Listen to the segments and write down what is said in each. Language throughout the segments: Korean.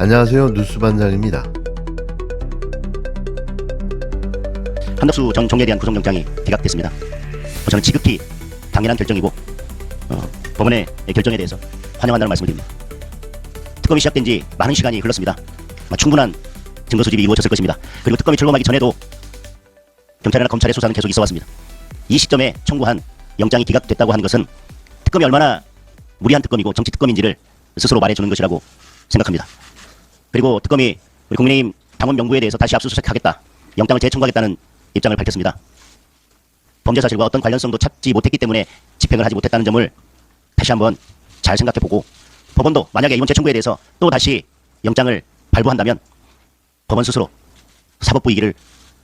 안녕하세요. 뉴스반장입니다. 한덕수 전 총리에 대한 구속영장이 기각됐습니다. 저는 지극히 당연한 결정이고 어, 법원의 결정에 대해서 환영한다는 말씀을 드립니다. 특검이 시작된 지 많은 시간이 흘렀습니다. 충분한 증거 수집이 이루어졌을 것입니다. 그리고 특검이 출범하기 전에도 경찰이나 검찰의 수사는 계속 있어 왔습니다. 이 시점에 청구한 영장이 기각됐다고 하는 것은 특검이 얼마나 무리한 특검이고 정치 특검인지를 스스로 말해주는 것이라고 생각합니다. 그리고 특검이 우리 국민의힘 당원 명부에 대해서 다시 압수수색하겠다, 영장을 재청구하겠다는 입장을 밝혔습니다. 범죄 사실과 어떤 관련성도 찾지 못했기 때문에 집행을 하지 못했다는 점을 다시 한번 잘 생각해 보고 법원도 만약에 이번 재청구에 대해서 또 다시 영장을 발부한다면 법원 스스로 사법부 이기를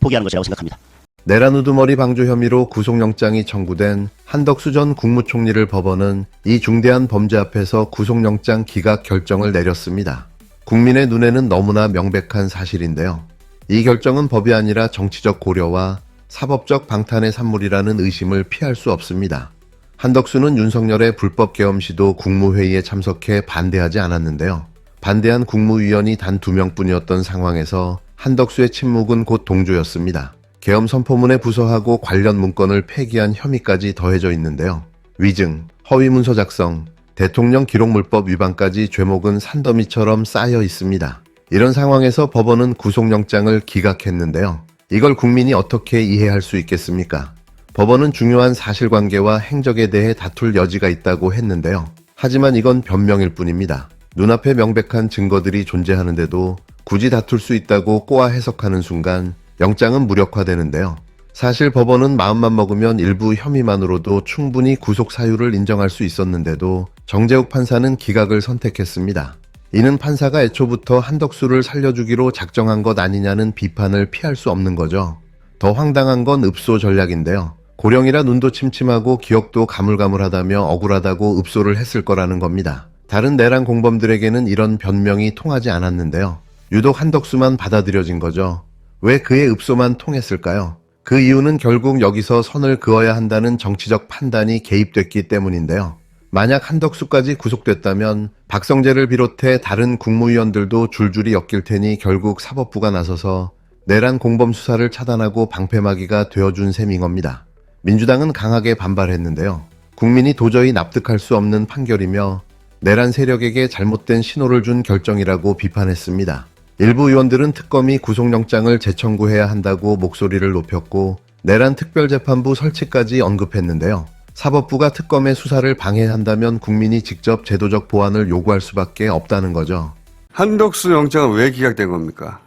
포기하는 것이라고 생각합니다. 내란 우두머리 방조 혐의로 구속영장이 청구된 한덕수 전 국무총리를 법원은 이 중대한 범죄 앞에서 구속영장 기각 결정을 내렸습니다. 국민의 눈에는 너무나 명백한 사실인데요. 이 결정은 법이 아니라 정치적 고려와 사법적 방탄의 산물이라는 의심을 피할 수 없습니다. 한덕수는 윤석열의 불법 계엄 시도 국무회의에 참석해 반대하지 않았는데요. 반대한 국무위원이 단 두 명뿐이었던 상황에서 한덕수의 침묵은 곧 동조였습니다. 계엄 선포문에 부서하고 관련 문건을 폐기한 혐의까지 더해져 있는데요. 위증, 허위 문서 작성, 대통령 기록물법 위반까지 죄목은 산더미처럼 쌓여 있습니다. 이런 상황에서 법원은 구속영장을 기각했는데요. 이걸 국민이 어떻게 이해할 수 있겠습니까? 법원은 중요한 사실관계와 행적에 대해 다툴 여지가 있다고 했는데요. 하지만 이건 변명일 뿐입니다. 눈앞에 명백한 증거들이 존재하는데도 굳이 다툴 수 있다고 꼬아 해석하는 순간 영장은 무력화되는데요. 사실 법원은 마음만 먹으면 일부 혐의만으로도 충분히 구속 사유를 인정할 수 있었는데도 정재욱 판사는 기각을 선택했습니다. 이는 판사가 애초부터 한덕수를 살려주기로 작정한 것 아니냐는 비판을 피할 수 없는 거죠. 더 황당한 건 읍소 전략인데요. 고령이라 눈도 침침하고 기억도 가물가물하다며 억울하다고 읍소를 했을 거라는 겁니다. 다른 내란 공범들에게는 이런 변명이 통하지 않았는데요. 유독 한덕수만 받아들여진 거죠. 왜 그의 읍소만 통했을까요? 그 이유는 결국 여기서 선을 그어야 한다는 정치적 판단이 개입됐기 때문인데요. 만약 한덕수까지 구속됐다면 박성재를 비롯해 다른 국무위원들도 줄줄이 엮일 테니 결국 사법부가 나서서 내란 공범 수사를 차단하고 방패막이가 되어준 셈인 겁니다. 민주당은 강하게 반발했는데요. 국민이 도저히 납득할 수 없는 판결이며 내란 세력에게 잘못된 신호를 준 결정이라고 비판했습니다. 일부 의원들은 특검이 구속영장을 재청구해야 한다고 목소리를 높였고 내란 특별재판부 설치까지 언급했는데요. 사법부가 특검의 수사를 방해한다면 국민이 직접 제도적 보완을 요구할 수밖에 없다는 거죠. 한덕수 영장은 왜 기각된 겁니까?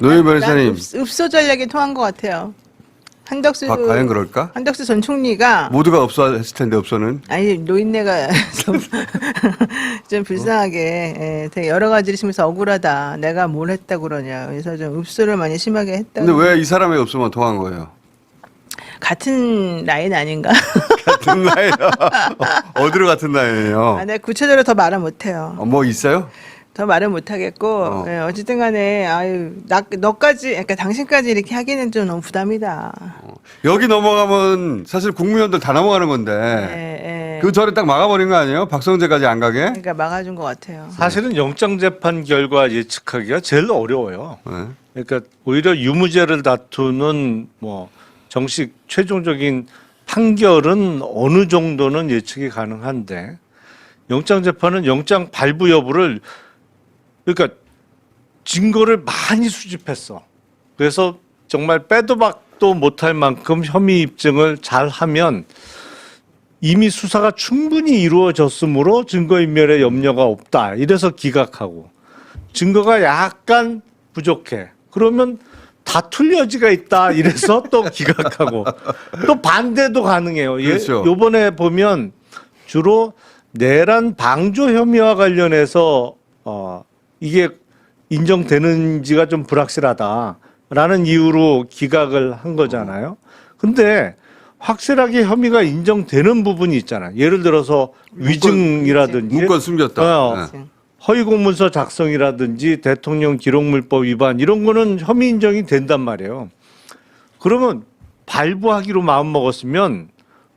노예 난 변호사님, 읍- 읍소 전략이 통한 것 같아요. 한덕수 과- 과연 그럴까? 한덕수 전 총리가 모두가 없어 했을 텐데 없어는 아니 노인네가 좀, 좀 불쌍하게 예, 되게 여러 가지를 심해서 억울하다. 내가 뭘 했다 그러냐. 그래서 좀 읍소를 많이 심하게 했다. 근데 왜이 사람의 없으면 통한 거예요? 같은 라인 아닌가? 같은 나이요. 어디로 같은 나이예요? 아, 내가 구체적으로 더 말은 못해요. 어, 뭐 있어요? 더 말은 못하겠고 어. 예, 어쨌든 간에 아유 나, 너까지 그러니까 당신까지 이렇게 하기는 좀 너무 부담이다. 여기 넘어가면 사실 국무위원들 다 넘어가는 건데 예, 예. 그 전에 딱 막아버린 거 아니에요? 박성재까지 안 가게? 그러니까 막아준 것 같아요. 사실은 영장 재판 결과 예측하기가 제일 어려워요. 네. 그러니까 오히려 유무죄를 다투는 뭐 정식 최종적인 판결은 어느 정도는 예측이 가능한데 영장 재판은 영장 발부 여부를 그러니까 증거를 많이 수집했어. 그래서 정말 빼도 박도 못할 만큼 혐의 입증을 잘 하면 이미 수사가 충분히 이루어졌으므로 증거인멸의 염려가 없다. 이래서 기각하고 증거가 약간 부족해. 그러면 다툴 여지가 있다. 이래서 또 기각하고 또 반대도 가능해요. 예, 그렇죠. 요번에 보면 주로 내란 방조 혐의와 관련해서 어 이게 인정되는지가 좀 불확실하다라는 이유로 기각을 한 거잖아요. 근데 확실하게 혐의가 인정되는 부분이 있잖아요. 예를 들어서 위증이라든지 문건 숨겼다. 어. 네. 허위 공문서 작성이라든지 대통령 기록물법 위반 이런 거는 혐의 인정이 된단 말이에요. 그러면 발부하기로 마음 먹었으면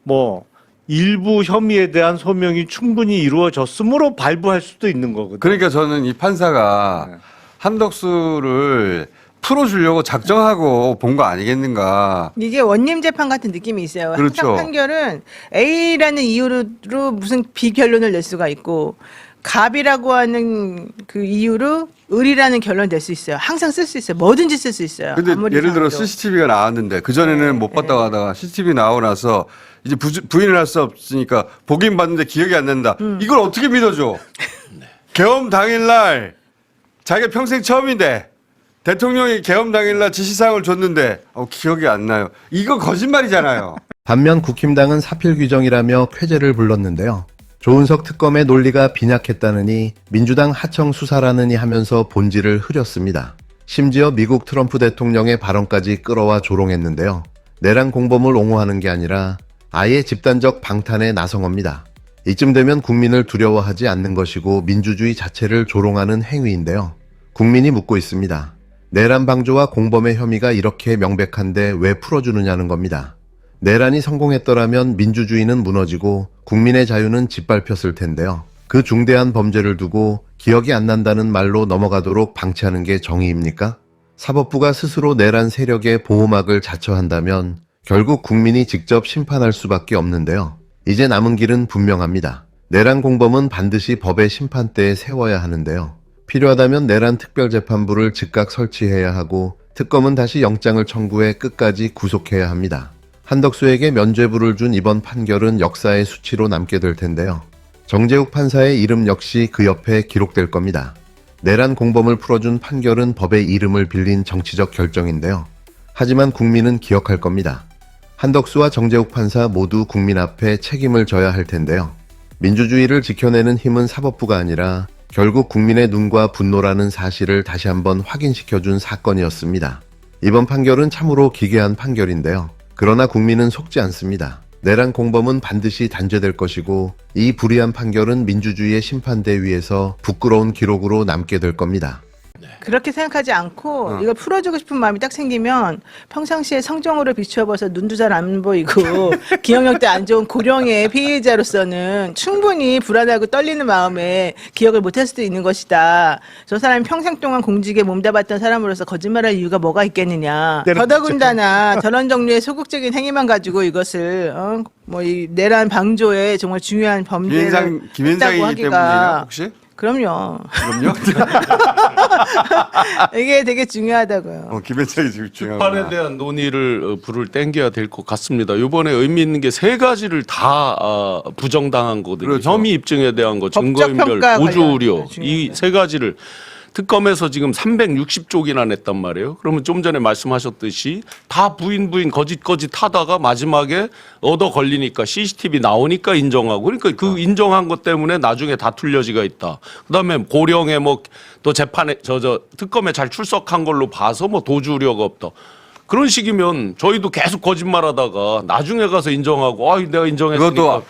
뭐 일부 혐의에 대한 소명이 충분히 이루어졌으므로 발부할 수도 있는 거거든요. 그러니까 저는 이 판사가 네. 한덕수를 풀어주려고 작정하고 본 거 아니겠는가. 이게 원님 재판 같은 느낌이 있어요. 그렇죠. 항상 판결은 A라는 이유로 무슨 비결론을 낼 수가 있고 갑이라고 하는 그 이유로 을이라는 결론 낼 수 있어요. 항상 쓸 수 있어요. 뭐든지 쓸 수 있어요. 근데 아무리 예를 들어 이상해도. CCTV가 나왔는데 그 전에는 네, 못 봤다고 하다가 CCTV 나오고 나서 이제 부, 부인을 할 수 없으니까 보긴 봤는데 기억이 안 난다. 음. 이걸 어떻게 믿어줘? 계엄 당일날 자기가 평생 처음인데 대통령이 계엄 당일날 지시사항을 줬는데 어, 기억이 안 나요. 이거 거짓말이잖아요. 반면 국힘당은 사필 규정이라며 쾌재를 불렀는데요. 조은석 특검의 논리가 빈약했다느니 민주당 하청 수사라느니 하면서 본질을 흐렸습니다. 심지어 미국 트럼프 대통령의 발언까지 끌어와 조롱했는데요. 내란 공범을 옹호하는 게 아니라 아예 집단적 방탄에 나선 겁니다. 이쯤 되면 국민을 두려워하지 않는 것이고 민주주의 자체를 조롱하는 행위인데요. 국민이 묻고 있습니다. 내란 방조와 공범의 혐의가 이렇게 명백한데 왜 풀어주느냐는 겁니다. 내란이 성공했더라면 민주주의는 무너지고 국민의 자유는 짓밟혔을 텐데요. 그 중대한 범죄를 두고 기억이 안 난다는 말로 넘어가도록 방치하는 게 정의입니까? 사법부가 스스로 내란 세력의 보호막을 자처한다면 결국 국민이 직접 심판할 수밖에 없는데요. 이제 남은 길은 분명합니다. 내란 공범은 반드시 법의 심판대에 세워야 하는데요. 필요하다면 내란 특별재판부를 즉각 설치해야 하고 특검은 다시 영장을 청구해 끝까지 구속해야 합니다. 한덕수에게 면죄부를 준 이번 판결은 역사의 수치로 남게 될 텐데요. 정재욱 판사의 이름 역시 그 옆에 기록될 겁니다. 내란 공범을 풀어준 판결은 법의 이름을 빌린 정치적 결정인데요. 하지만 국민은 기억할 겁니다. 한덕수와 정재욱 판사 모두 국민 앞에 책임을 져야 할 텐데요. 민주주의를 지켜내는 힘은 사법부가 아니라 결국 국민의 눈과 분노라는 사실을 다시 한번 확인시켜준 사건이었습니다. 이번 판결은 참으로 기괴한 판결인데요. 그러나 국민은 속지 않습니다. 내란 공범은 반드시 단죄될 것이고 이 불의한 판결은 민주주의의 심판대 위에서 부끄러운 기록으로 남게 될 겁니다. 그렇게 생각하지 않고 어. 이걸 풀어주고 싶은 마음이 딱 생기면 평상시에 성정으로 비추어봐서 눈도 잘 안 보이고 기억력도 안 좋은 고령의 피해자로서는 충분히 불안하고 떨리는 마음에 기억을 못할 수도 있는 것이다. 저 사람이 평생 동안 공직에 몸담았던 사람으로서 거짓말할 이유가 뭐가 있겠느냐. 때는 더더군다나 저런 종류의 소극적인 행위만 가지고 이것을 어? 뭐이 내란 방조에 정말 중요한 범죄를 김현장 했다고 김현장이기 때문이에요 하기가 혹시? 그럼요. 그럼요. 이게 되게 중요하다고요. 어, 김현장이 지금 중요한 대한 논의를 어, 불을 땡겨야 될 것 같습니다. 이번에 의미 있는 게 세 가지를 다 아, 부정당한 거거든요. 그렇죠. 혐의 입증에 대한 거, 법적 증거인멸, 평가 우주 관련 우려 중요한 이 거. 세 가지를 특검에서 지금 360쪽이나 냈단 말이에요. 그러면 좀 전에 말씀하셨듯이 다 부인 부인 거짓 거짓 하다가 마지막에 얻어 걸리니까 CCTV 나오니까 인정하고 그러니까 그 인정한 것 때문에 나중에 다툴 여지가 있다. 그다음에 고령에 뭐또 재판에 저 저 특검에 잘 출석한 걸로 봐서 뭐 도주 우려가 없다. 그런 식이면 저희도 계속 거짓말하다가 나중에 가서 인정하고 아 내가 인정했으니까 그것도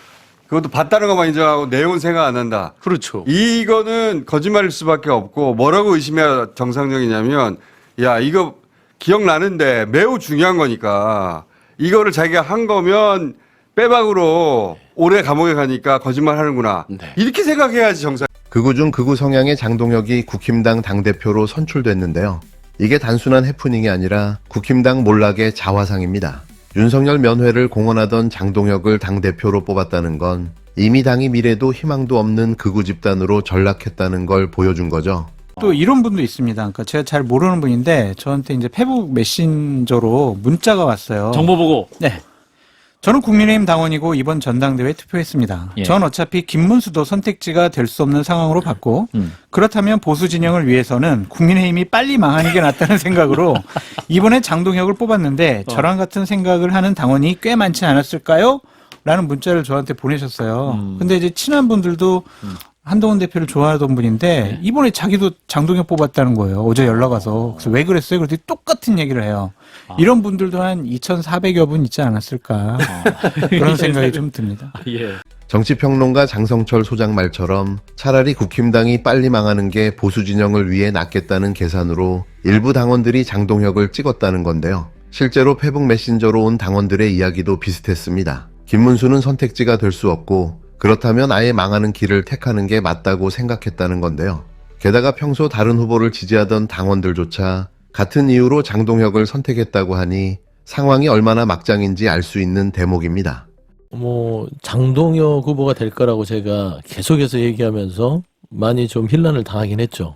그것도 봤다는 것만 인정하고 내용은 생각 안 한다. 그렇죠. 이거는 거짓말일 수밖에 없고 뭐라고 의심해야 정상적이냐면 야 이거 기억나는데 매우 중요한 거니까 이거를 자기가 한 거면 빼박으로 오래 감옥에 가니까 거짓말 하는구나 네. 이렇게 생각해야지 정상. 극우 중 극우 성향의 장동혁이 국힘당 당대표로 선출됐는데요. 이게 단순한 해프닝이 아니라 국힘당 몰락의 자화상입니다. 윤석열 면회를 공언하던 장동혁을 당대표로 뽑았다는 건 이미 당이 미래도 희망도 없는 극우 집단으로 전락했다는 걸 보여준 거죠. 또 이런 분도 있습니다. 그러니까 제가 잘 모르는 분인데 저한테 이제 페북 메신저로 문자가 왔어요. 정보 보고 네. 저는 국민의힘 당원이고 이번 전당대회에 투표했습니다. 예. 전 어차피 김문수도 선택지가 될 수 없는 상황으로 봤고 음. 그렇다면 보수 진영을 위해서는 국민의힘이 빨리 망하는 게 낫다는 생각으로 이번에 장동혁을 뽑았는데 어. 저랑 같은 생각을 하는 당원이 꽤 많지 않았을까요? 라는 문자를 저한테 보내셨어요. 음. 근데 이제 친한 분들도 한동훈 대표를 좋아하던 분인데 네. 이번에 자기도 장동혁 뽑았다는 거예요. 어제 연락 와서. 그래서 왜 그랬어요? 그랬더니 똑같은 얘기를 해요. 아. 이런 분들도 한 2,400여 분 있지 않았을까. 그런 생각이 좀 듭니다. 예. 정치평론가 장성철 소장 말처럼 차라리 국힘당이 빨리 망하는 게 보수 진영을 위해 낫겠다는 계산으로 일부 당원들이 장동혁을 찍었다는 건데요. 실제로 페북 메신저로 온 당원들의 이야기도 비슷했습니다. 김문수는 선택지가 될 수 없고 그렇다면 아예 망하는 길을 택하는 게 맞다고 생각했다는 건데요. 게다가 평소 다른 후보를 지지하던 당원들조차 같은 이유로 장동혁을 선택했다고 하니 상황이 얼마나 막장인지 알 수 있는 대목입니다. 뭐 장동혁 후보가 될 거라고 제가 계속해서 얘기하면서 많이 좀 혼란을 당하긴 했죠.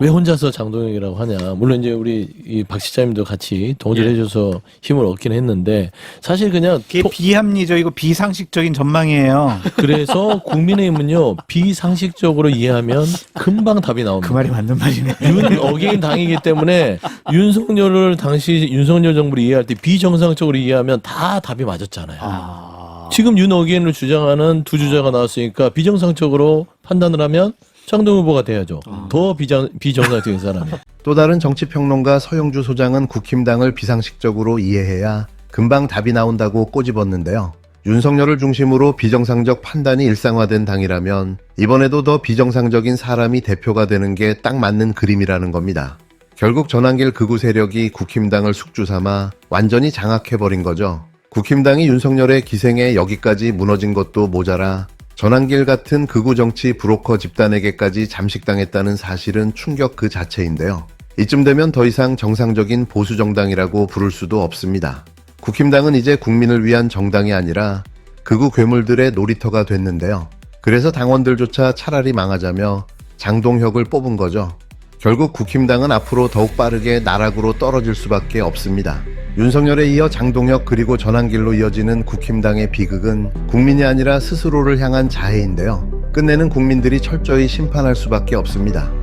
왜 혼자서 장동혁이라고 하냐. 물론 이제 우리 이 박 시장님도 같이 동조를 해줘서 힘을 얻긴 했는데 사실 그냥 이게 토- 비합리적이고 비상식적인 전망이에요. 그래서 국민의힘은요 비상식적으로 이해하면 금방 답이 나옵니다. 그 말이 맞는 말이네. 윤 어게인 당이기 때문에 윤석열을 당시 윤석열 정부를 이해할 때 비정상적으로 이해하면 다 답이 맞았잖아요. 지금 윤 어게인을 주장하는 두 주자가 나왔으니까 비정상적으로 판단을 하면 장동 후보가 돼야죠. 더 비정, 비정상적인 사람이. 또 다른 정치평론가 서영주 소장은 국힘당을 비상식적으로 이해해야 금방 답이 나온다고 꼬집었는데요. 윤석열을 중심으로 비정상적 판단이 일상화된 당이라면 이번에도 더 비정상적인 사람이 대표가 되는 게 딱 맞는 그림이라는 겁니다. 결국 전환길 극우 세력이 국힘당을 숙주 삼아 완전히 장악해버린 거죠. 국힘당이 윤석열의 기생에 여기까지 무너진 것도 모자라 전환길 같은 극우 정치 브로커 집단에게까지 잠식당했다는 사실은 충격 그 자체인데요. 이쯤 되면 더 이상 정상적인 보수 정당이라고 부를 수도 없습니다. 국힘당은 이제 국민을 위한 정당이 아니라 극우 괴물들의 놀이터가 됐는데요. 그래서 당원들조차 차라리 망하자며 장동혁을 뽑은 거죠. 결국 국힘당은 앞으로 더욱 빠르게 나락으로 떨어질 수밖에 없습니다. 윤석열에 이어 장동혁 그리고 전환길로 이어지는 국힘당의 비극은 국민이 아니라 스스로를 향한 자해인데요. 끝내는 국민들이 철저히 심판할 수밖에 없습니다.